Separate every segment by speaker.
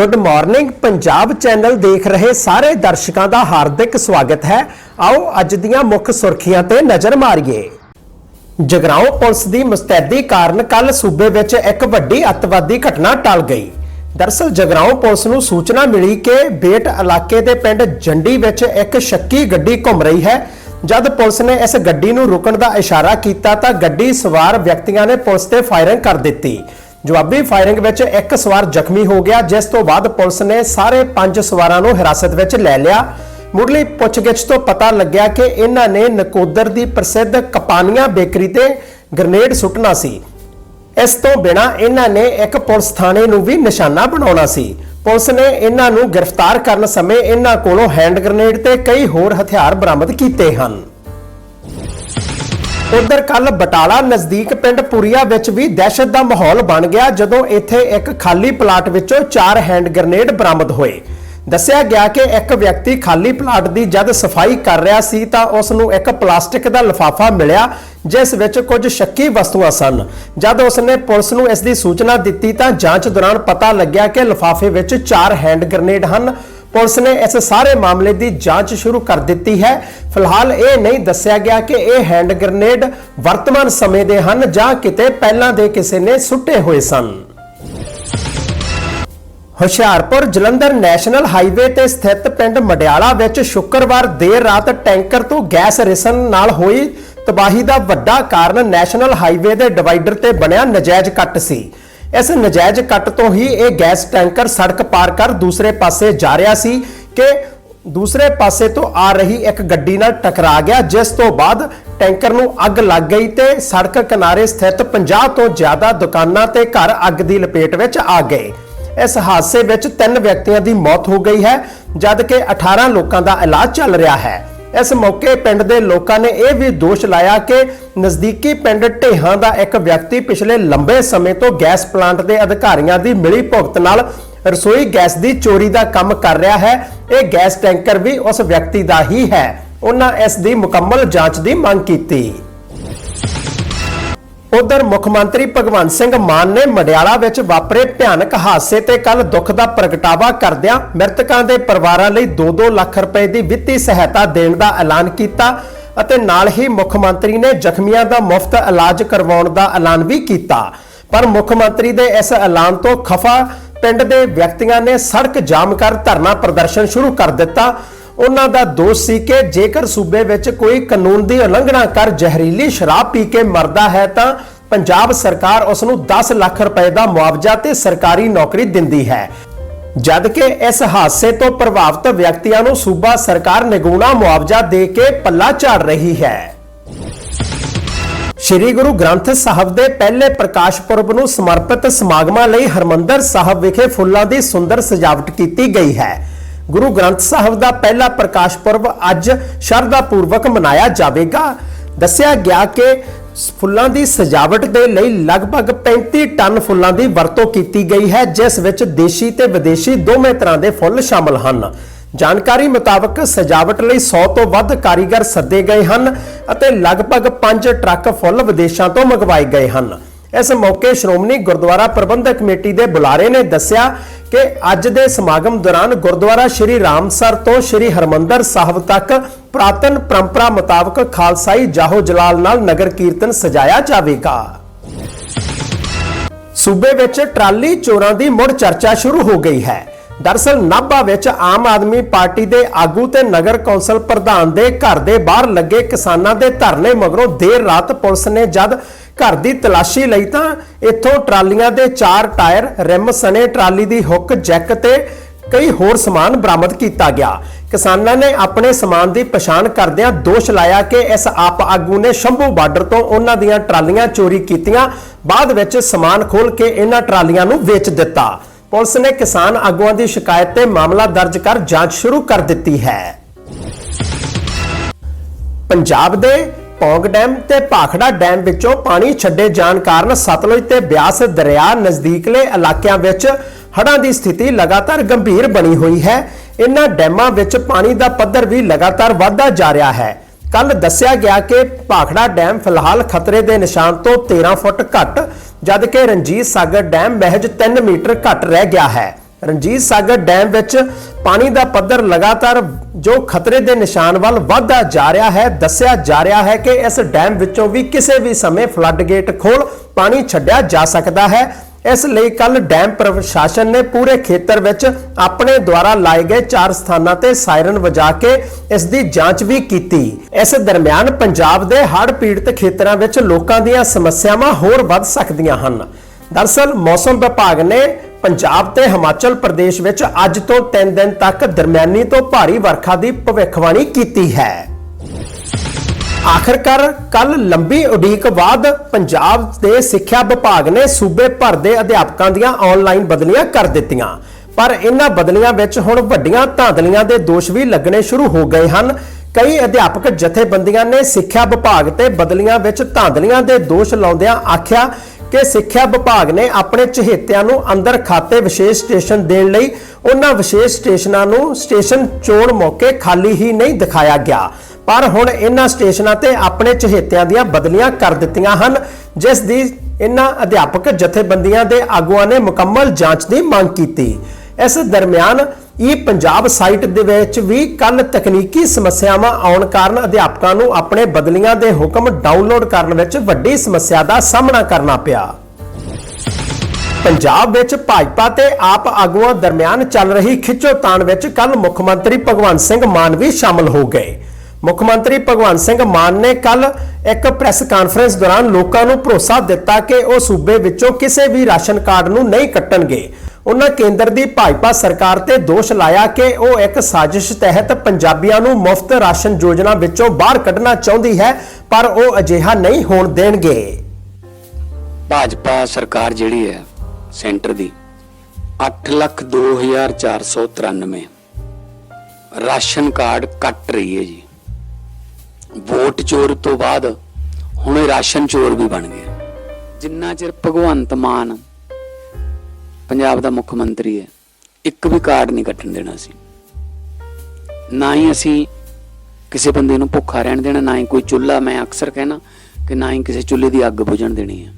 Speaker 1: Good morning Punjab channel ਦੇਖ ਰਹੇ ਸਾਰੇ ਦਰਸ਼ਕਾਂ ਦਾ ਹਾਰਦਿਕ ਸਵਾਗਤ ਹੈ। ਆਓ ਅੱਜ ਦੀਆਂ ਮੁੱਖ ਸੁਰਖੀਆਂ ਤੇ ਨਜ਼ਰ ਮਾਰੀਏ। ਜਗਰਾਉਂ ਪੁਲਿਸ ਦੀ ਮੁਸਤੈਦੀ ਕਾਰਨ ਕੱਲ ਸੂਬੇ ਵਿੱਚ ਇੱਕ ਵੱਡੀ ਅੱਤਵਾਦੀ ਘਟਨਾ ਟਲ ਗਈ। ਦਰਸਲ ਜਗਰਾਉਂ ਪੁਲਿਸ ਨੂੰ ਸੂਚਨਾ ਮਿਲੀ ਕਿ ਬੇਟ ਇਲਾਕੇ ਦੇ ਪਿੰਡ ਜੰਡੀ ਵਿੱਚ ਇੱਕ ਸ਼ੱਕੀ ਗੱਡੀ ਘੁੰਮ ਰਹੀ ਹੈ। ਜਦ ਪੁਲਿਸ ਨੇ ਇਸ ਗੱਡੀ ਨੂੰ ਰੁਕਣ ਦਾ ਇਸ਼ਾਰਾ ਕੀਤਾ ਤਾਂ ਗੱਡੀ ਸਵਾਰ ਵਿਅਕਤੀਆਂ ਨੇ ਪੁਲਿਸ ਤੇ ਫਾਇਰਿੰਗ ਕਰ ਦਿੱਤੀ। ਜਵਾਬੀ ਫਾਇਰਿੰਗ ਵਿੱਚ ਇੱਕ ਸਵਾਰ ਜ਼ਖਮੀ ਹੋ ਗਿਆ, ਜਿਸ ਤੋਂ ਬਾਅਦ ਪੁਲਿਸ ਨੇ ਸਾਰੇ ਪੰਜ ਸਵਾਰਾਂ ਨੂੰ ਹਿਰਾਸਤ ਵਿੱਚ ਲੈ ਲਿਆ। ਮੁੱਢਲੀ ਪੁੱਛਗਿੱਛ ਤੋਂ ਪਤਾ ਲੱਗਿਆ ਕਿ ਇਹਨਾਂ ਨੇ ਨਕੋਦਰ ਦੀ ਪ੍ਰਸਿੱਧ ਕਪਾਨੀਆਂ ਬੇਕਰੀ ਤੇ ਗ੍ਰਨੇਡ ਸੁੱਟਣਾ ਸੀ। ਇਸ ਤੋਂ ਬਿਨਾ ਇਹਨਾਂ ਨੇ ਇੱਕ ਪੁਲਿਸ ਥਾਣੇ ਨੂੰ ਵੀ ਨਿਸ਼ਾਨਾ ਬਣਾਉਣਾ ਸੀ। ਪੁਲਿਸ ਨੇ ਇਹਨਾਂ ਨੂੰ ਗ੍ਰਿਫਤਾਰ ਕਰਨ ਸਮੇਂ ਇਹਨਾਂ ਕੋਲੋਂ ਹੈਂਡ ਗ੍ਰਨੇਡ ਤੇ ਕਈ ਹੋਰ ਹਥਿਆਰ ਬਰਾਮਦ ਕੀਤੇ ਹਨ। ਉਧਰ ਕੱਲ ਬਟਾਲਾ ਨਜ਼ਦੀਕ ਪਿੰਡ ਪੁਰੀਆ ਵਿੱਚ ਵੀ ਦਹਿਸ਼ਤ ਦਾ ਮਾਹੌਲ ਬਣ ਗਿਆ ਜਦੋਂ ਇੱਥੇ ਇੱਕ ਖਾਲੀ ਪਲਾਟ ਵਿੱਚੋਂ ਚਾਰ ਹੈਂਡ ਗ੍ਰਨੇਡ ਬਰਾਮਦ ਹੋਏ। ਦੱਸਿਆ ਗਿਆ ਕਿ ਇੱਕ ਵਿਅਕਤੀ ਖਾਲੀ ਪਲਾਟ ਦੀ ਜਦ ਸਫ਼ਾਈ ਕਰ ਰਿਹਾ ਸੀ ਤਾਂ ਉਸ ਨੂੰ ਇੱਕ ਪਲਾਸਟਿਕ ਦਾ ਲਿਫਾਫਾ ਮਿਲਿਆ, ਜਿਸ ਵਿੱਚ ਕੁਝ ਸ਼ੱਕੀ ਵਸਤੂਆਂ ਸਨ। ਜਦ ਉਸ ਨੇ ਪੁਲਿਸ ਨੂੰ ਇਸ ਦੀ ਸੂਚਨਾ ਦਿੱਤੀ ਤਾਂ ਜਾਂਚ ਦੌਰਾਨ ਪਤਾ ਲੱਗਿਆ ਕਿ ਲਿਫਾਫੇ ਵਿੱਚ ਚਾਰ ਹੈਂਡ ਗ੍ਰਨੇਡ ਹਨ। ਪੁਲਿਸ ਨੇ ਇਸ ਸਾਰੇ ਮਾਮਲੇ ਦੀ ਜਾਂਚ ਸ਼ੁਰੂ ਕਰ ਦਿੱਤੀ ਹੈ। ਫਿਲਹਾਲ ਇਹ ਨਹੀਂ ਦੱਸਿਆ ਗਿਆ ਕਿ ਇਹ ਹੈਂਡ ਗ੍ਰਨੇਡ ਵਰਤਮਾਨ ਸਮੇਂ ਦੇ ਹਨ ਜਾਂ ਕਿਤੇ ਪਹਿਲਾਂ ਦੇ ਕਿਸੇ ਨੇ ਸੁੱਟੇ ਹੋਏ ਸਨ। ਹੁਸ਼ਿਆਰਪੁਰ ਜਲੰਧਰ ਨੈਸ਼ਨਲ ਹਾਈਵੇ ਤੇ ਸਥਿਤ ਪਿੰਡ ਮਡਿਆਲਾ ਵਿੱਚ ਸ਼ੁੱਕਰਵਾਰ ਦੇਰ ਰਾਤ ਟੈਂਕਰ ਤੋਂ ਗੈਸ ਰਿਸਣ ਨਾਲ ਹੋਈ ਤਬਾਹੀ ਦਾ ਵੱਡਾ ਕਾਰਨ ਨੈਸ਼ਨਲ ਹਾਈਵੇ ਦੇ ਡਿਵਾਈਡਰ ਤੇ ਬਣਿਆ ਨਜਾਇਜ਼ ਕੱਟ ਸੀ। ਇਸ ਨਜਾਇਜ਼ ਕੱਟ ਤੋਂ ਹੀ ਇਹ ਗੈਸ ਟੈਂਕਰ ਸੜਕ ਪਾਰ ਕਰ ਦੂਸਰੇ ਪਾਸੇ ਜਾ ਰਿਹਾ ਸੀ ਕਿ ਦੂਸਰੇ ਪਾਸੇ ਤੋਂ ਆ ਰਹੀ ਇੱਕ ਗੱਡੀ ਨਾਲ ਟਕਰਾ ਗਿਆ, ਜਿਸ ਤੋਂ ਬਾਅਦ ਟੈਂਕਰ ਨੂੰ ਅੱਗ ਲੱਗ ਗਈ ਤੇ ਸੜਕ ਕਿਨਾਰੇ ਸਥਿਤ 50 ਤੋਂ ਜ਼ਿਆਦਾ ਦੁਕਾਨਾਂ ਤੇ ਘਰ ਅੱਗ ਦੀ ਲਪੇਟ ਵਿੱਚ ਆ ਗਏ। ਇਸ ਹਾਦਸੇ ਵਿੱਚ ਤਿੰਨ ਵਿਅਕਤੀਆਂ ਦੀ ਮੌਤ ਹੋ ਗਈ ਹੈ ਜਦਕਿ 18 ਲੋਕਾਂ ਦਾ ਇਲਾਜ ਚੱਲ ਰਿਹਾ ਹੈ। ਇਸ ਮੌਕੇ ਪਿੰਡ ਦੇ ਲੋਕਾਂ ਨੇ ਇਹ ਵੀ ਦੋਸ਼ ਲਾਇਆ ਕਿ ਨਜ਼ਦੀਕੀ ਪਿੰਡ ਢੇਹਾਂ ਦਾ ਇੱਕ ਵਿਅਕਤੀ ਪਿਛਲੇ ਲੰਬੇ ਸਮੇਂ ਤੋਂ ਗੈਸ ਪਲਾਂਟ ਦੇ ਅਧਿਕਾਰੀਆਂ ਦੀ ਮਿਲੀ ਭੁਗਤ ਨਾਲ ਰਸੋਈ ਗੈਸ ਦੀ ਚੋਰੀ ਦਾ ਕੰਮ ਕਰ ਰਿਹਾ ਹੈ। ਇਹ ਗੈਸ ਟੈਂਕਰ ਵੀ ਉਸ ਵਿਅਕਤੀ ਦਾ ਹੀ ਹੈ। ਉਹਨਾਂ ਇਸ ਦੀ ਮੁਕੰਮਲ ਜਾਂਚ ਦੀ ਮੰਗ ਕੀਤੀ। ਉਧਰ ਮੁੱਖ ਮੰਤਰੀ ਭਗਵੰਤ ਸਿੰਘ ਮਾਨ ਨੇ ਮਡਿਆਲਾ ਵਿੱਚ ਵਾਪਰੇ ਭਿਆਨਕ ਹਾਦਸੇ ਤੇ ਕੱਲ ਦੁੱਖ ਦਾ ਪ੍ਰਗਟਾਵਾ ਕਰਦਿਆਂ ਮ੍ਰਿਤਕਾਂ ਦੇ ਪਰਿਵਾਰਾਂ ਲਈ 2-2 ਲੱਖ ਰੁਪਏ ਦੀ ਵਿੱਤੀ ਸਹਾਇਤਾ ਦੇਣ ਦਾ ਐਲਾਨ ਕੀਤਾ ਅਤੇ ਨਾਲ ਹੀ ਮੁੱਖ ਮੰਤਰੀ ਨੇ ਜ਼ਖਮੀਆਂ ਦਾ ਮੁਫਤ ਇਲਾਜ ਕਰਵਾਉਣ ਦਾ ਐਲਾਨ ਵੀ ਕੀਤਾ। ਪਰ ਮੁੱਖ ਮੰਤਰੀ ਦੇ ਇਸ ਐਲਾਨ ਤੋਂ ਖਫਾ ਪਿੰਡ ਦੇ ਵਿਅਕਤੀਆਂ ਨੇ ਸੜਕ ਜਾਮ ਕਰ ਧਰਨਾ ਪ੍ਰਦਰਸ਼ਨ ਸ਼ੁਰੂ ਕਰ ਦਿੱਤਾ। ਉਹਨਾਂ ਦਾ ਦੋਸ਼ ਸੀ ਕਿ ਜੇਕਰ ਸੂਬੇ ਵਿੱਚ ਕੋਈ ਕਾਨੂੰਨ ਦੀ ਉਲੰਘਣਾ ਕਰ ਜ਼ਹਿਰੀਲੀ ਸ਼ਰਾਬ ਪੀ ਕੇ ਮਰਦਾ ਹੈ ਤਾਂ ਪੰਜਾਬ ਸਰਕਾਰ ਉਸ ਨੂੰ 10 ਲੱਖ ਰੁਪਏ ਦਾ ਮੁਆਵਜ਼ਾ ਤੇ ਸਰਕਾਰੀ ਨੌਕਰੀ ਦਿੰਦੀ ਹੈ। ਜਦ ਇਸ ਹਾਦਸੇ ਤੋਂ ਪ੍ਰਭਾਵਿਤ ਵਿਅਕਤੀਆਂ ਨੂੰ ਸੂਬਾ ਸਰਕਾਰ ਨਿਗੂਣਾ ਮੁਆਵਜ਼ਾ ਦੇ ਕੇ ਪੱਲਾ ਝਾੜ ਰਹੀ ਹੈ। ਸ਼੍ਰੀ ਗੁਰੂ ਗ੍ਰੰਥ ਸਾਹਿਬ ਦੇ ਪਹਿਲੇ ਪ੍ਰਕਾਸ਼ ਪੁਰਬ ਨੂੰ ਸਮਰਪਿਤ ਸਮਾਗਮਾਂ ਲਈ ਹਰਮੰਦਰ ਸਾਹਿਬ ਵਿਖੇ ਫੁੱਲਾਂ ਦੀ ਸੁੰਦਰ ਸਜਾਵਟ ਕੀਤੀ ਗਈ ਹੈ। ਗੁਰੂ ਗ੍ਰੰਥ ਸਾਹਿਬ ਦਾ ਪਹਿਲਾ ਪ੍ਰਕਾਸ਼ ਪੁਰਬ ਅੱਜ ਸ਼ਰਧਾ ਪੂਰਵਕ ਮਨਾਇਆ ਜਾਵੇਗਾ। ਦੱਸਿਆ ਗਿਆ ਕਿ ਫੁੱਲਾਂ ਦੀ ਸਜਾਵਟ ਦੇ ਲਈ ਲਗਭਗ 35 ਟਨ ਫੁੱਲਾਂ ਦੀ ਵਰਤੋਂ ਕੀਤੀ ਗਈ ਹੈ, ਜਿਸ ਵਿੱਚ ਦੇਸ਼ੀ ਤੇ ਵਿਦੇਸ਼ੀ ਦੋਵੇਂ ਤਰ੍ਹਾਂ ਦੇ ਫੁੱਲ ਸ਼ਾਮਲ ਹਨ। ਜਾਣਕਾਰੀ ਮੁਤਾਬਕ ਸਜਾਵਟ ਲਈ 100 ਤੋਂ ਵੱਧ ਕਾਰੀਗਰ ਸੱਦੇ ਗਏ ਹਨ ਅਤੇ ਲਗਭਗ 5 ਟਰੱਕ ਫੁੱਲ ਵਿਦੇਸ਼ਾਂ ਤੋਂ ਮੰਗਵਾਏ ਗਏ ਹਨ। ਇਸ ਮੌਕੇ ਸ਼੍ਰੋਮਣੀ ਗੁਰਦੁਆਰਾ ਪ੍ਰਬੰਧਕ ਕਮੇਟੀ ਦੇ ਬੁਲਾਰੇ ਨੇ ਦੱਸਿਆ ਕਿ ਅੱਜ ਦੇ ਸਮਾਗਮ ਦੌਰਾਨ ਗੁਰਦੁਆਰਾ ਸ਼੍ਰੀ ਰਾਮਸਰ ਤੋਂ ਸ਼੍ਰੀ ਹਰਮੰਦਰ ਸਾਹਿਬ ਤੱਕ ਪ੍ਰਾਤਨ ਪਰੰਪਰਾ ਮੁਤਾਬਕ ਖਾਲਸਾਈ ਜਾਹੋ ਜਲਾਲ ਨਾਲ ਨਗਰ ਕੀਰਤਨ ਸਜਾਇਆ ਜਾਵੇਗਾ। ਸੂਬੇ ਵਿੱਚ ਟਰਾਲੀ ਚੋਰਾਂ ਦੀ ਮੁੜ ਚਰਚਾ ਸ਼ੁਰੂ ਹੋ ਗਈ ਹੈ। ਦਰਸਲ ਨਾਭਾ ਵਿੱਚ ਆਮ ਆਦਮੀ ਪਾਰਟੀ ਦੇ ਆਗੂ ਤੇ ਨਗਰ ਕੌਂਸਲ ਪ੍ਰਧਾਨ ਦੇ ਘਰ ਦੇ ਬਾਹਰ ਲੱਗੇ ਕਿਸਾਨਾਂ ਦੇ ਧਰਨੇ ਮਗਰੋਂ ਦੇਰ ਰਾਤ ਪੁਲਿਸ ਨੇ ਜਦ ਘਰ ਦੀ ਤਲਾਸ਼ੀ ਲਈ ਤਾਂ ਇੱਥੋਂ ਟਰਾਲੀਆਂ ਦੇ ਚਾਰ ਟਾਇਰ, ਰਿਮ ਸਣੇ ਟਰਾਲੀ ਦੀ ਹੁੱਕ, ਜੈਕ ਤੇ ਕਈ ਹੋਰ ਸਮਾਨ ਬਰਾਮਦ ਕੀਤਾ ਗਿਆ। ਕਿਸਾਨਾਂ ਨੇ ਆਪਣੇ ਸਮਾਨ ਦੀ ਪਛਾਣ ਕਰਦਿਆਂ ਦੋਸ਼ ਲਾਇਆ ਕਿ ਇਸ ਆਪ ਆਗੂ ਨੇ ਸ਼ੰਭੂ ਬਾਰਡਰ ਤੋਂ ਉਹਨਾਂ ਦੀਆਂ ਟਰਾਲੀਆਂ ਚੋਰੀ ਕੀਤੀਆਂ। ਬਾਅਦ ਵਿੱਚ ਸਮਾਨ ਖੋਲ ਕੇ ਇਹਨਾਂ ਟਰਾਲੀਆਂ ਨੂੰ ਵੇਚ ਦਿੱਤਾ। ਪੁਲਿਸ ਨੇ ਕਿਸਾਨ ਆਗੂਆਂ ਦੀ ਸ਼ਿਕਾਇਤ ਤੇ ਮਾਮਲਾ ਦਰਜ ਕਰ ਜਾਂਚ ਸ਼ੁਰੂ ਕਰ ਦਿੱਤੀ ਹੈ। ਪੰਜਾਬ ਦੇ ਪੌਂਗ ਡੈਮ ਤੇ ਭਾਖੜਾ ਡੈਮ ਵਿੱਚੋਂ ਪਾਣੀ ਛੱਡੇ ਜਾਣ ਕਾਰਨ ਸਤਲੁਜ ਤੇ ਬਿਆਸ ਦਰਿਆ ਨਜ਼ਦੀਕਲੇ ਇਲਾਕਿਆਂ ਵਿੱਚ ਹੜ੍ਹਾਂ ਦੀ ਸਥਿਤੀ ਲਗਾਤਾਰ ਗੰਭੀਰ ਬਣੀ ਹੋਈ ਹੈ। ਇਨ੍ਹਾਂ ਡੈਮਾਂ ਵਿੱਚ ਪਾਣੀ ਦਾ ਪੱਧਰ ਵੀ ਲਗਾਤਾਰ ਵਧਦਾ ਜਾ ਰਿਹਾ ਹੈ। ਕੱਲ ਦੱਸਿਆ ਗਿਆ ਕਿ ਭਾਖੜਾ ਡੈਮ ਫਿਲਹਾਲ ਖਤਰੇ ਦੇ ਨਿਸ਼ਾਨ ਤੋਂ 13 ਫੁੱਟ ਘੱਟ, ਜਦਕਿ ਰਣਜੀਤ ਸਾਗਰ ਡੈਮ ਮਹਿਜ 3 ਮੀਟਰ ਘੱਟ ਰਹਿ ਗਿਆ ਹੈ। ਰਣਜੀਤ ਸਾਗਰ ਡੈਮ ਵਿੱਚ ਪਾਣੀ ਦਾ ਪੱਧਰ ਲਗਾਤਾਰ ਜੋ ਖਤਰੇ ਦੇ ਨਿਸ਼ਾਨ ਵੱਲ ਵਧਦਾ ਜਾ ਰਿਹਾ ਹੈ, ਦੱਸਿਆ ਜਾ ਰਿਹਾ ਹੈ ਕਿ ਇਸ ਡੈਮ ਵਿੱਚੋਂ ਵੀ ਕਿਸੇ ਵੀ ਸਮੇਂ ਫਲੱਡ ਗੇਟ ਖੋਲ ਪਾਣੀ ਛੱਡਿਆ ਜਾ ਸਕਦਾ ਹੈ। ਇਸ ਲਈ ਕੱਲ ਡੈਮ ਪ੍ਰਸ਼ਾਸਨ ਨੇ ਪੂਰੇ ਖੇਤਰ ਵਿੱਚ ਆਪਣੇ ਦੁਆਰਾ ਲਾਏ ਗਏ ਚਾਰ ਸਥਾਨਾਂ ਤੇ ਸਾਇਰਨ ਵਜਾ ਕੇ ਇਸ ਦੀ ਜਾਂਚ ਵੀ ਕੀਤੀ। ਇਸ ਦਰਮਿਆਨ ਪੰਜਾਬ ਦੇ ਹੜ੍ਹ ਪੀੜਤ ਖੇਤਰਾਂ ਵਿੱਚ ਲੋਕਾਂ ਦੀਆਂ ਸਮੱਸਿਆਵਾਂ ਹੋਰ ਵੱਧ ਸਕਦੀਆਂ ਹਨ। ਦਰਸਲ ਮੌਸਮ ਵਿਭਾਗ ਨੇ ਪੰਜਾਬ ਤੇ ਹਿਮਾਚਲ ਪ੍ਰਦੇਸ਼ ਵਿੱਚ ਅੱਜ ਤੋਂ 3 ਦਿਨ ਤੱਕ ਦਰਮਿਆਨੀ ਤੋਂ ਭਾਰੀ ਵਰਖਾ ਦੀ ਭਵਿੱਖਬਾਣੀ ਕੀਤੀ ਹੈ। ਆਖਰਕਾਰ ਕੱਲ ਲੰਬੀ ਉਡੀਕ ਬਾਅਦ ਪੰਜਾਬ ਦੇ ਸਿੱਖਿਆ ਵਿਭਾਗ ਨੇ ਸੂਬੇ ਭਰ ਦੇ ਅਧਿਆਪਕਾਂ ਦੀਆਂ ਆਨਲਾਈਨ ਬਦਲੀਆਂ ਕਰ ਦਿੱਤੀਆਂ। ਪਰ ਇਹਨਾਂ ਬਦਲੀਆਂ ਵਿੱਚ ਹੁਣ ਵੱਡੀਆਂ ਧਾਂਦਲੀਆਂ ਦੇ ਦੋਸ਼ ਵੀ ਲੱਗਣੇ ਸ਼ੁਰੂ ਹੋ ਗਏ ਹਨ। ਕਈ ਅਧਿਆਪਕ ਜਥੇਬੰਦੀਆਂ ਨੇ ਸਿੱਖਿਆ ਵਿਭਾਗ ਤੇ ਬਦਲੀਆਂ ਵਿੱਚ ਧਾਂਦਲੀਆਂ ਦੇ ਦੋਸ਼ ਲਾਉਂਦਿਆਂ ਆਖਿਆ ਕਿ ਸਿੱਖਿਆ ਵਿਭਾਗ ਨੇ ਆਪਣੇ ਚਹੇਤਿਆਂ ਨੂੰ ਅੰਦਰ ਖਾਤੇ ਵਿਸ਼ੇਸ਼ ਸਟੇਸ਼ਨ ਦੇਣ ਲਈ ਉਹਨਾਂ ਵਿਸ਼ੇਸ਼ ਸਟੇਸ਼ਨਾਂ ਨੂੰ ਸਟੇਸ਼ਨ ਚੋਣ ਮੌਕੇ ਖਾਲੀ ਹੀ ਨਹੀਂ ਦਿਖਾਇਆ ਗਿਆ। ਪਰ ਹੁਣ ਇਹਨਾਂ ਸਟੇਸ਼ਨਾਂ ਤੇ ਆਪਣੇ ਚਹੇਤਿਆਂ ਦੀਆਂ ਬਦਲੀਆਂ ਕਰ ਦਿੱਤੀਆਂ ਹਨ, ਜਿਸ ਦੀ ਇਹਨਾਂ ਅਧਿਆਪਕ ਜਥੇਬੰਦੀਆਂ ਦੇ ਆਗੂਆਂ ਨੇ ਮੁਕੰਮਲ ਜਾਂਚ ਦੀ ਮੰਗ ਕੀਤੀ। ਇਸ ਦਰਮਿਆਨ ਇਹ ਪੰਜਾਬ ਸਾਈਟ ਦੇ ਵਿੱਚ ਵੀ ਕੱਲ ਤਕਨੀਕੀ ਸਮੱਸਿਆਵਾਂ ਆਉਣ ਕਾਰਨ ਅਧਿਆਪਕਾਂ ਨੂੰ ਆਪਣੇ ਬਦਲੀਆਂ ਦੇ ਹੁਕਮ ਡਾਊਨਲੋਡ ਕਰਨ ਵਿੱਚ ਵੱਡੀ ਸਮੱਸਿਆ ਦਾ ਸਾਹਮਣਾ ਕਰਨਾ ਪਿਆ। ਪੰਜਾਬ ਵਿੱਚ ਭਾਜਪਾ ਤੇ ਆਪ ਆਗੂਆਂ ਦਰਮਿਆਨ ਚੱਲ ਰਹੀ ਖਿੱਚੋਤਾਣ ਵਿੱਚ ਕੱਲ ਮੁੱਖ ਮੰਤਰੀ ਭਗਵੰਤ ਸਿੰਘ ਮਾਨ ਵੀ ਸ਼ਾਮਲ ਹੋ ਗਏ। ਮੁੱਖ ਮੰਤਰੀ ਭਗਵੰਤ ਸਿੰਘ ਮਾਨ ਨੇ ਕੱਲ ਇੱਕ ਪ੍ਰੈਸ ਕਾਨਫਰੰਸ ਦੌਰਾਨ ਲੋਕਾਂ ਨੂੰ ਭਰੋਸਾ ਦਿੱਤਾ ਕਿ ਉਹ ਸੂਬੇ ਵਿੱਚੋਂ ਕਿਸੇ ਵੀ ਰਾਸ਼ਨ ਕਾਰਡ ਨੂੰ ਨਹੀਂ ਕੱਟਣਗੇ। ਉਹਨਾਂ ਕੇਂਦਰ ਦੀ ਭਾਜਪਾ ਸਰਕਾਰ ਤੇ ਦੋਸ਼ ਲਾਇਆ ਕਿ ਉਹ ਇੱਕ ਸਾਜ਼ਿਸ਼ ਤਹਿਤ ਪੰਜਾਬੀਆਂ ਨੂੰ ਮੁਫਤ ਰਾਸ਼ਨ ਯੋਜਨਾ ਵਿੱਚੋਂ ਬਾਹਰ ਕੱਢਣਾ ਚਾਹੁੰਦੀ ਹੈ, ਪਰ ਉਹ ਅਜਿਹਾ ਨਹੀਂ ਹੋਣ ਦੇਣਗੇ।
Speaker 2: ਭਾਜਪਾ ਸਰਕਾਰ ਜਿਹੜੀ ਹੈ, ਸੈਂਟਰ ਦੀ 802493 ਰਾਸ਼ਨ ਕਾਰਡ ਕੱਟ ਰਹੀ ਹੈ ਜੀ। ਵੋਟ ਚੋਰ ਤੋਂ ਬਾਅਦ ਹੁਣ ਰਾਸ਼ਨ ਚੋਰ ਵੀ ਬਣ ਗਿਆ ਜਿੰਨਾ ਚਿਰ ਭਗਵੰਤ ਮਾਨ ਪੰਜਾਬ ਦਾ ਮੁੱਖ ਮੰਤਰੀ ਹੈ। ਇੱਕ ਵੀ ਕਾਰਡ ਨਹੀਂ ਕੱਟਣ ਦੇਣਾ ਸੀ। ਨਾ ਹੀ ਅਸੀਂ ਕਿਸੇ ਬੰਦੇ ਨੂੰ ਭੁੱਖਾ ਰਹਿਣ ਦੇਣਾ, ਨਾ ਹੀ ਕੋਈ ਚੁੱਲ੍ਹਾ, ਮੈਂ ਅਕਸਰ ਕਹਿਣਾ ਕਿ ਨਾ ਹੀ ਕਿਸੇ ਚੁੱਲ੍ਹੇ ਦੀ ਅੱਗ ਬੁਝਣ ਦੇਣੀ ਹੈ।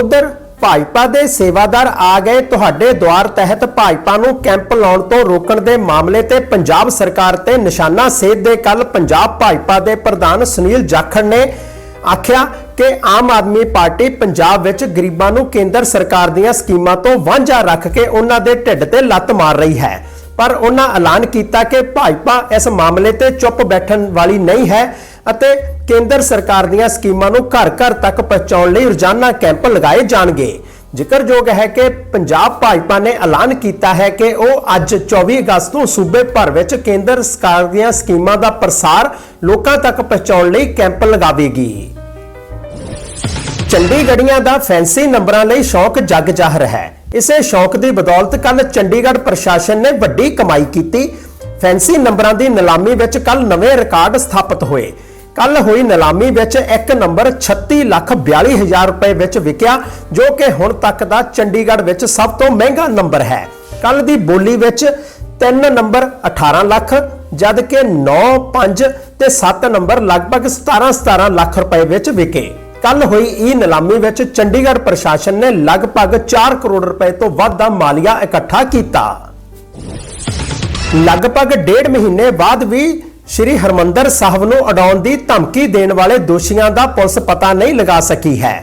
Speaker 1: ਉਧਰ ਭਾਜਪਾ ਦੇ ਸੇਵਾਦਾਰ ਆ ਗਏ ਤੁਹਾਡੇ ਦੁਆਰ ਤਹਿਤ ਭਾਜਪਾ ਨੂੰ ਕੈਂਪ ਲਾਉਣ ਤੋਂ ਰੋਕਣ ਦੇ ਮਾਮਲੇ ਤੇ ਪੰਜਾਬ ਸਰਕਾਰ ਤੇ ਨਿਸ਼ਾਨਾ ਸੇਧ ਦੇ ਕੱਲ ਪੰਜਾਬ ਭਾਜਪਾ ਦੇ ਪ੍ਰਧਾਨ ਸੁਨੀਲ ਜਾਖੜ ਨੇ ਆਖਿਆ ਕਿ ਆਮ ਆਦਮੀ ਪਾਰਟੀ ਪੰਜਾਬ ਵਿੱਚ ਗਰੀਬਾਂ ਨੂੰ ਕੇਂਦਰ ਸਰਕਾਰ ਦੀਆਂ ਸਕੀਮਾਂ ਤੋਂ ਵਾਂਝਾ ਰੱਖ ਕੇ ਉਹਨਾਂ ਦੇ ਢਿੱਡ ਤੇ ਲੱਤ ਮਾਰ ਰਹੀ ਹੈ। ਪਰ ਉਹਨਾਂ ਐਲਾਨ ਕੀਤਾ ਕਿ ਭਾਜਪਾ ਇਸ ਮਾਮਲੇ ਤੇ ਚੁੱਪ ਬੈਠਣ ਵਾਲੀ ਨਹੀਂ ਹੈ ਅਤੇ ਕੇਂਦਰ ਸਰਕਾਰ ਦੀਆਂ ਸਕੀਮਾਂ ਨੂੰ ਘਰ-ਘਰ ਤੱਕ ਪਹੁੰਚਾਉਣ ਲਈ ਰੋਜ਼ਾਨਾ ਕੈਂਪ ਲਗਾਏ ਜਾਣਗੇ। ਜ਼ਿਕਰਯੋਗ ਹੈ ਕਿ ਪੰਜਾਬ ਭਾਜਪਾ ਨੇ ਐਲਾਨ ਕੀਤਾ ਹੈ ਕਿ ਉਹ ਅੱਜ 24 ਅਗਸਤ ਨੂੰ ਸੂਬੇ ਭਰ ਵਿੱਚ ਕੇਂਦਰ ਸਰਕਾਰ ਦੀਆਂ ਸਕੀਮਾਂ ਦਾ ਪ੍ਰਸਾਰ ਲੋਕਾਂ ਤੱਕ ਪਹੁੰਚਾਉਣ ਲਈ ਕੈਂਪ ਲਗਾਵੇਗੀ। ਚੰਡੀਗੜੀਆਂ ਦਾ ਫੈਂਸੀ ਨੰਬਰਾਂ ਲਈ ਸ਼ੌਕ ਜੱਗ ਜਾਹਰ ਹੈ। ਇਸੇ ਸ਼ੌਕ ਦੀ ਬਦੌਲਤ ਕੱਲ ਚੰਡੀਗੜ੍ਹ ਪ੍ਰਸ਼ਾਸਨ ਨੇ ਵੱਡੀ ਕਮਾਈ ਕੀਤੀ। ਫੈਂਸੀ ਨੰਬਰਾਂ ਦੀ ਨਿਲਾਮੀ ਵਿੱਚ ਕੱਲ ਨਵੇਂ ਰਿਕਾਰਡ ਸਥਾਪਿਤ ਹੋਏ। ਕੱਲ ਹੋਈ ਨਿਲਾਮੀ ਵਿੱਚ ਇੱਕ ਨੰਬਰ 36 ਲੱਖ 42 ਹਜ਼ਾਰ ਰੁਪਏ ਵਿੱਚ ਵਿਕਿਆ, ਜੋ ਕਿ ਹੁਣ ਤੱਕ ਦਾ ਚੰਡੀਗੜ੍ਹ ਵਿੱਚ ਸਭ ਤੋਂ ਮਹਿੰਗਾ ਨੰਬਰ ਹੈ। ਕੱਲ ਦੀ ਬੋਲੀ ਵਿੱਚ 3 ਨੰਬਰ 18 ਲੱਖ ਜਦ ਕਿ 9 5 ਤੇ 7 ਨੰਬਰ ਲਗਭਗ 17 17 ਲੱਖ ਰੁਪਏ ਵਿੱਚ ਵਿਕੇ। ਕੱਲ ਹੋਈ ਇਹ ਨਿਲਾਮੀ ਵਿੱਚ ਚੰਡੀਗੜ੍ਹ ਪ੍ਰਸ਼ਾਸਨ ਨੇ ਲਗਭਗ 4 ਕਰੋੜ ਰੁਪਏ ਤੋਂ ਵੱਧ ਦਾ ਮਾਲੀਆ ਇਕੱਠਾ ਕੀਤਾ। ਲਗਭਗ ਡੇਢ ਮਹੀਨੇ ਬਾਅਦ ਵੀ ਸ਼੍ਰੀ ਹਰਮੰਦਰ ਸਾਹਿਬ ਨੂੰ ਉਡਾਉਣ ਦੀ ਧਮਕੀ ਦੇਣ ਵਾਲੇ ਦੋਸ਼ੀਆਂ ਦਾ ਪੁਲਿਸ ਪਤਾ ਨਹੀਂ ਲਗਾ ਸਕੀ ਹੈ।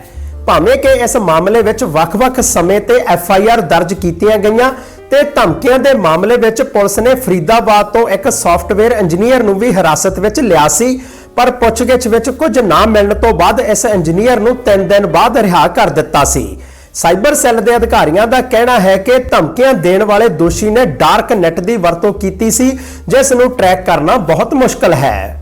Speaker 1: ਭਾਵੇਂ ਕਿ ਇਸ ਮਾਮਲੇ ਵਿੱਚ ਵੱਖ-ਵੱਖ ਸਮੇਂ ਤੇ ਐਫ ਆਈ ਆਰ ਦਰਜ ਕੀਤੀਆਂ ਗਈਆਂ ਤੇ ਧਮਕੀਆਂ ਦੇ ਮਾਮਲੇ ਵਿੱਚ ਪੁਲਿਸ ਨੇ ਫਰੀਦਾਬਾਦ ਤੋਂ ਇੱਕ ਸੌਫਟਵੇਅਰ ਇੰਜੀਨੀਅਰ ਨੂੰ ਵੀ ਹਿਰਾਸਤ ਵਿੱਚ ਲਿਆ ਸੀ। ਪਰ ਪੁੱਛਗਿੱਛ ਵਿੱਚ ਕੁਝ ਨਾ ਮਿਲਣ ਤੋਂ ਬਾਅਦ ਇਸ ਇੰਜੀਨੀਅਰ ਨੂੰ 3 ਦਿਨ ਬਾਅਦ ਰਿਹਾ ਕਰ ਦਿੱਤਾ ਸੀ। ਸਾਈਬਰ ਸੈੱਲ ਦੇ ਅਧਿਕਾਰੀਆਂ ਦਾ ਕਹਿਣਾ ਹੈ ਕਿ ਧਮਕੀਆਂ ਦੇਣ ਵਾਲੇ ਦੋਸ਼ੀ ਨੇ ਡਾਰਕ ਨੈਟ ਦੀ ਵਰਤੋਂ ਕੀਤੀ ਸੀ, ਜਿਸ ਨੂੰ ਟਰੈਕ ਕਰਨਾ ਬਹੁਤ ਮੁਸ਼ਕਲ ਹੈ।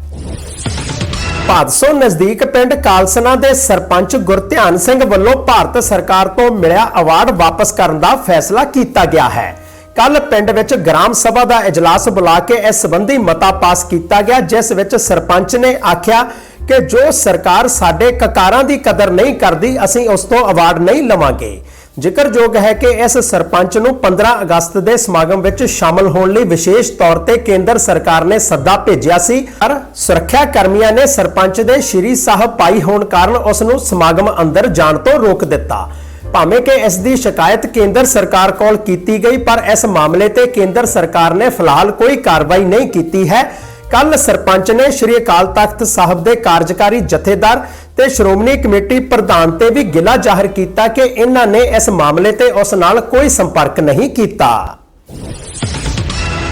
Speaker 1: ਭਾਦਸੋਂ ਨਜ਼ਦੀਕ ਪਿੰਡ ਕਾਲਸਨਾ ਦੇ ਸਰਪੰਚ ਗੁਰਧਿਆਨ ਸਿੰਘ ਵੱਲੋਂ ਭਾਰਤ ਸਰਕਾਰ ਤੋਂ ਮਿਲਿਆ ਅਵਾਰਡ ਵਾਪਸ ਕਰਨ ਦਾ ਫੈਸਲਾ ਕੀਤਾ ਗਿਆ ਹੈ। ਕੱਲ ਪਿੰਡ ਵਿੱਚ ਗ੍ਰਾਮ ਸਭਾ ਦਾ ਇਜਲਾਸ ਬੁਲਾ ਕੇ ਇਸ ਸੰਬੰਧੀ ਮਤਾ ਪਾਸ ਕੀਤਾ ਗਿਆ, ਜਿਸ ਵਿੱਚ ਸਰਪੰਚ ਨੇ ਆਖਿਆ ਕਿ ਜੋ ਸਰਕਾਰ ਸਾਡੇ ਕਕਾਰਾਂ ਦੀ ਕਦਰ ਨਹੀਂ ਕਰਦੀ, ਅਸੀਂ ਉਸ ਤੋਂ ਅਵਾਰਡ ਨਹੀਂ ਲਵਾਂਗੇ। ਜ਼ਿਕਰਯੋਗ ਹੈ ਕਿ ਇਸ ਸਰਪੰਚ ਨੂੰ 15 ਅਗਸਤ ਦੇ ਸਮਾਗਮ ਵਿੱਚ ਸ਼ਾਮਲ ਹੋਣ ਲਈ ਵਿਸ਼ੇਸ਼ ਤੌਰ ਤੇ ਕੇਂਦਰ ਸਰਕਾਰ ਨੇ ਸੱਦਾ ਭੇਜਿਆ ਸੀ। ਪਰ ਸੁਰੱਖਿਆ ਕਰਮੀਆਂ ਨੇ ਸਰਪੰਚ ਦੇ ਸ਼੍ਰੀ ਸਾਹਿਬ ਪਾਈ ਹੋਣ ਕਾਰਨ ਉਸ ਨੂੰ ਸਮਾਗਮ ਅੰਦਰ ਜਾਣ ਤੋਂ ਰੋਕ ਦਿੱਤਾ। ਭਾਵੇਂ ਕਿ ਇਸ ਦੀ ਸ਼ਿਕਾਇਤ ਕੇਂਦਰ ਸਰਕਾਰ ਕੋਲ ਕੀਤੀ ਗਈ, ਪਰ ਇਸ ਮਾਮਲੇ ਤੇ ਕੇਂਦਰ ਸਰਕਾਰ ਨੇ ਫਿਲਹਾਲ ਕੋਈ ਕਾਰਵਾਈ ਨਹੀਂ ਕੀਤੀ ਹੈ। ਕੱਲ ਸਰਪੰਚ ਨੇ ਸ਼੍ਰੀ ਅਕਾਲ ਤਖਤ ਸਾਹਿਬ ਦੇ ਕਾਰਜਕਾਰੀ ਜਥੇਦਾਰ ਤੇ ਸ਼੍ਰੋਮਣੀ ਕਮੇਟੀ ਪ੍ਰਧਾਨ ਤੇ ਵੀ ਗਿਲਾ ਜ਼ਾਹਰ ਕੀਤਾ ਕਿ ਇਹਨਾਂ ਨੇ ਇਸ ਮਾਮਲੇ ਤੇ ਉਸ ਨਾਲ ਕੋਈ ਸੰਪਰਕ ਨਹੀਂ ਕੀਤਾ।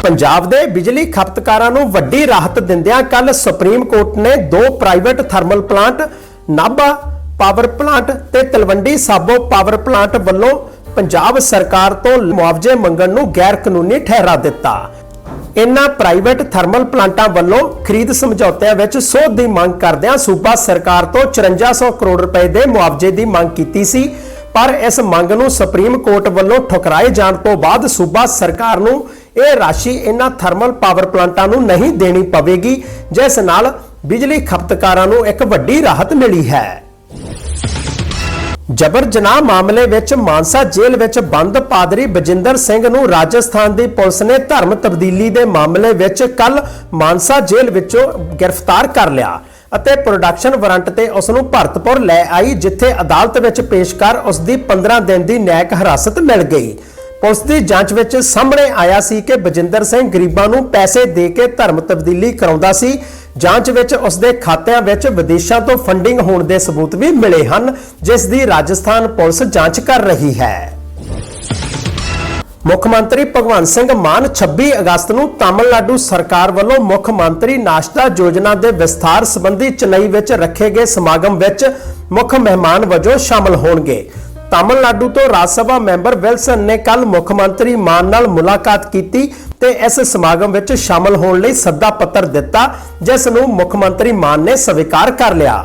Speaker 1: ਪੰਜਾਬ ਦੇ ਬਿਜਲੀ ਖਪਤਕਾਰਾਂ ਨੂੰ ਵੱਡੀ ਰਾਹਤ ਦਿੰਦਿਆਂ ਕੱਲ ਸੁਪਰੀਮ ਕੋਰਟ ਨੇ ਦੋ private thermal plant Nabha power plant ਤੇ ਤਲਵੰਡੀ ਸਾਬੋ ਪਾਵਰ ਪਲਾਂਟ ਵੱਲੋਂ ਪੰਜਾਬ ਸਰਕਾਰ ਤੋਂ ਮੁਆਵਜ਼ੇ ਮੰਗਣ ਨੂੰ ਗੈਰ ਕਾਨੂੰਨੀ ਠਹਿਰਾ ਦਿੱਤਾ। ਇਨ੍ਹਾਂ ਪ੍ਰਾਈਵੇਟ ਥਰਮਲ ਪਲਾਂਟਾਂ ਵੱਲੋਂ ਖਰੀਦ ਸਮਝੌਤਿਆਂ ਵਿੱਚ ਸੋਧ ਦੀ ਮੰਗ ਕਰਦਿਆਂ ਸੂਬਾ ਸਰਕਾਰ ਤੋਂ 5400 ਕਰੋੜ ਰੁਪਏ ਦੇ ਮੁਆਵਜ਼ੇ ਦੀ ਮੰਗ ਕੀਤੀ ਸੀ, ਪਰ ਇਸ ਮੰਗ ਨੂੰ ਸੁਪਰੀਮ ਕੋਰਟ ਵੱਲੋਂ ਠੁਕਰਾਏ ਜਾਣ ਤੋਂ ਬਾਅਦ ਸੂਬਾ ਸਰਕਾਰ ਨੂੰ ਇਹ ਰਾਸ਼ੀ ਇਹਨਾਂ ਥਰਮਲ ਪਾਵਰ ਪਲਾਂਟਾਂ ਨੂੰ ਨਹੀਂ ਦੇਣੀ ਪਵੇਗੀ, ਜਿਸ ਨਾਲ ਬਿਜਲੀ ਖਪਤਕਾਰਾਂ ਨੂੰ ਇੱਕ ਵੱਡੀ ਰਾਹਤ ਮਿਲੀ ਹੈ। ਜਬਰ ਜਨਾਹ ਮਾਮਲੇ ਵਿੱਚ ਮਾਨਸਾ ਜੇਲ੍ਹ ਵਿੱਚ ਬੰਦ ਪਾਦਰੀ ਬਜਿੰਦਰ ਸਿੰਘ ਨੂੰ ਰਾਜਸਥਾਨ ਦੀ ਪੁਲਿਸ ਨੇ ਧਰਮ ਤਬਦੀਲੀ ਦੇ ਮਾਮਲੇ ਵਿੱਚ ਕੱਲ ਮਾਨਸਾ ਜੇਲ੍ਹ ਵਿੱਚੋਂ ਗ੍ਰਿਫਤਾਰ ਕਰ ਲਿਆ ਅਤੇ ਪ੍ਰੋਡਕਸ਼ਨ ਵਾਰੰਟ ਤੇ ਉਸ ਨੂੰ ਭਰਤਪੁਰ ਲੈ ਆਈ, ਜਿੱਥੇ ਅਦਾਲਤ ਵਿੱਚ ਪੇਸ਼ ਕਰ ਉਸ ਦੀ 15 ਦਿਨ ਦੀ ਨਿਆਇਕ ਹਿਰਾਸਤ ਮਿਲ ਗਈ। ਪੁਲਿਸ ਦੀ ਜਾਂਚ ਵਿੱਚ ਸਾਹਮਣੇ ਆਇਆ ਸੀ ਕਿ ਬਜਿੰਦਰ ਸਿੰਘ ਗਰੀਬਾਂ ਨੂੰ ਪੈਸੇ ਦੇ ਕੇ ਧਰਮ ਤਬਦੀਲੀ ਕਰਾਉਂਦਾ ਸੀ ਜਾਂਚ ਵਿੱਚ ਉਸ ਦੇ ਖਾਤਿਆਂ ਵਿੱਚ ਵਿਦੇਸ਼ਾਂ ਤੋਂ ਫੰਡਿੰਗ ਹੋਣ ਦੇ ਸਬੂਤ ਵੀ ਮਿਲੇ ਹਨ, ਜਿਸ ਦੀ ਰਾਜਸਥਾਨ ਪੁਲਿਸ ਜਾਂਚ ਕਰ ਰਹੀ ਹੈ। ਮੁੱਖ ਮੰਤਰੀ ਭਗਵੰਤ ਸਿੰਘ ਮਾਨ 26 ਅਗਸਤ ਨੂੰ ਤਾਮਿਲਨਾਡੂ ਸਰਕਾਰ ਵੱਲੋਂ ਮੁੱਖ ਮੰਤਰੀ ਨਾਸ਼ਤਾ ਯੋਜਨਾ ਦੇ ਵਿਸਥਾਰ ਸੰਬੰਧੀ ਚੇਨਈ ਵਿੱਚ ਰੱਖੇ ਗਏ ਸਮਾਗਮ ਵਿੱਚ ਮੁੱਖ ਮਹਿਮਾਨ ਵਜੋਂ ਸ਼ਾਮਲ ਹੋਣਗੇ। ਤਾਮਿਲਨਾਡੂ ਤੋਂ ਰਾਜ ਸਭਾ ਮੈਂਬਰ ਵਿਲਸਨ ਨੇ ਕੱਲ ਮੁੱਖ ਮੰਤਰੀ ਮਾਨ ਨਾਲ ਮੁਲਾਕਾਤ ਕੀਤੀ ਤੇ ਇਸ ਸਮਾਗਮ ਵਿੱਚ ਸ਼ਾਮਲ ਹੋਣ ਲਈ ਸੱਦਾ ਪੱਤਰ ਦਿੱਤਾ, ਜਿਸ ਨੂੰ ਮੁੱਖ ਮੰਤਰੀ ਮਾਨ ਨੇ ਸਵੀਕਾਰ ਕਰ ਲਿਆ।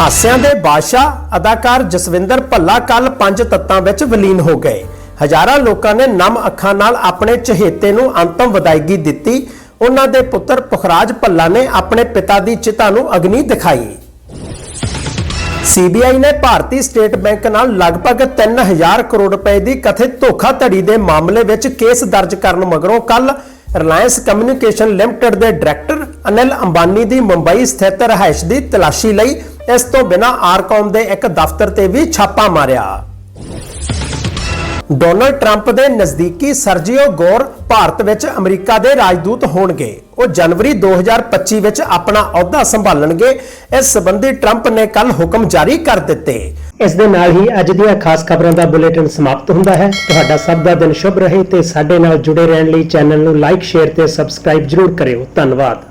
Speaker 1: ਹਾਸਿਆਂ ਦੇ ਬਾਦਸ਼ਾਹ ਅਦਾਕਾਰ ਜਸਵਿੰਦਰ ਭੱਲਾ ਕੱਲ ਪੰਜ ਤੱਤਾਂ ਵਿੱਚ ਵਿਲੀਨ ਹੋ ਗਏ। ਹਜ਼ਾਰਾਂ ਲੋਕਾਂ ਨੇ ਨਮ ਅੱਖਾਂ ਨਾਲ ਆਪਣੇ ਚਹੇਤੇ ਨੂੰ ਅੰਤਮ ਵਿਦਾਇਗੀ ਦਿੱਤੀ। ਉਹਨਾਂ ਦੇ ਪੁੱਤਰ ਪੁਖਰਾਜ ਭੱਲਾ ਨੇ ਆਪਣੇ ਪਿਤਾ ਦੀ ਚਿਤਾ ਨੂੰ ਅਗਨੀ ਦਿਖਾਈ। ਸੀਬੀਆਈ ਨੇ ਭਾਰਤੀ ਸਟੇਟ ਬੈਂਕ ਨਾਲ ਲਗਭਗ 3000 ਕਰੋੜ ਰੁਪਏ ਦੀ ਕਥਿਤ ਧੋਖਾਧੜੀ ਦੇ ਮਾਮਲੇ ਵਿੱਚ ਕੇਸ ਦਰਜ ਕਰਨ ਮਗਰੋਂ ਕੱਲ ਰਿਲਾਇੰਸ ਕਮਿਊਨੀਕੇਸ਼ਨ ਲਿਮਟਿਡ ਦੇ ਡਾਇਰੈਕਟਰ ਅਨਿਲ ਅੰਬਾਨੀ ਦੀ ਮੁੰਬਈ ਸਥਿਤ ਰਿਹਾਇਸ਼ ਦੀ ਤਲਾਸ਼ੀ ਲਈ ਇਸ ਤੋਂ ਬਿਨਾਂ ਆਰਕੌਮ ਦੇ ਇੱਕ ਦਫ਼ਤਰ ਤੇ ਵੀ ਛਾਪਾ ਮਾਰਿਆ। ਡੋਨਲਡ ਟਰੰਪ ਦੇ ਨਜ਼ਦੀਕੀ ਸਰਜੀਓ ਗੌਰ ਭਾਰਤ ਵਿੱਚ ਅਮਰੀਕਾ ਦੇ ਰਾਜਦੂਤ ਹੋਣਗੇ। ਉਹ ਜਨਵਰੀ 2025 ਵਿੱਚ ਆਪਣਾ ਅਹੁਦਾ ਸੰਭਾਲਣਗੇ। ਇਸ ਸੰਬੰਧੀ ਟਰੰਪ ਨੇ ਕੱਲ ਹੁਕਮ ਜਾਰੀ ਕਰ ਦਿੱਤੇ। ਇਸ ਦੇ ਨਾਲ ਹੀ ਅੱਜ ਦੀਆਂ ਖਾਸ ਖਬਰਾਂ ਦਾ ਬੁਲੇਟਿਨ ਸਮਾਪਤ ਹੁੰਦਾ ਹੈ। ਤੁਹਾਡਾ ਸਭ ਦਾ ਦਿਨ ਸ਼ੁਭ ਰਹੇ ਤੇ ਸਾਡੇ ਨਾਲ ਜੁੜੇ ਰਹਿਣ ਲਈ ਚੈਨਲ ਨੂੰ ਲਾਈਕ, ਸ਼ੇਅਰ ਤੇ ਸਬਸਕ੍ਰਾਈਬ ਜਰੂਰ ਕਰਿਓ। ਧੰਨਵਾਦ।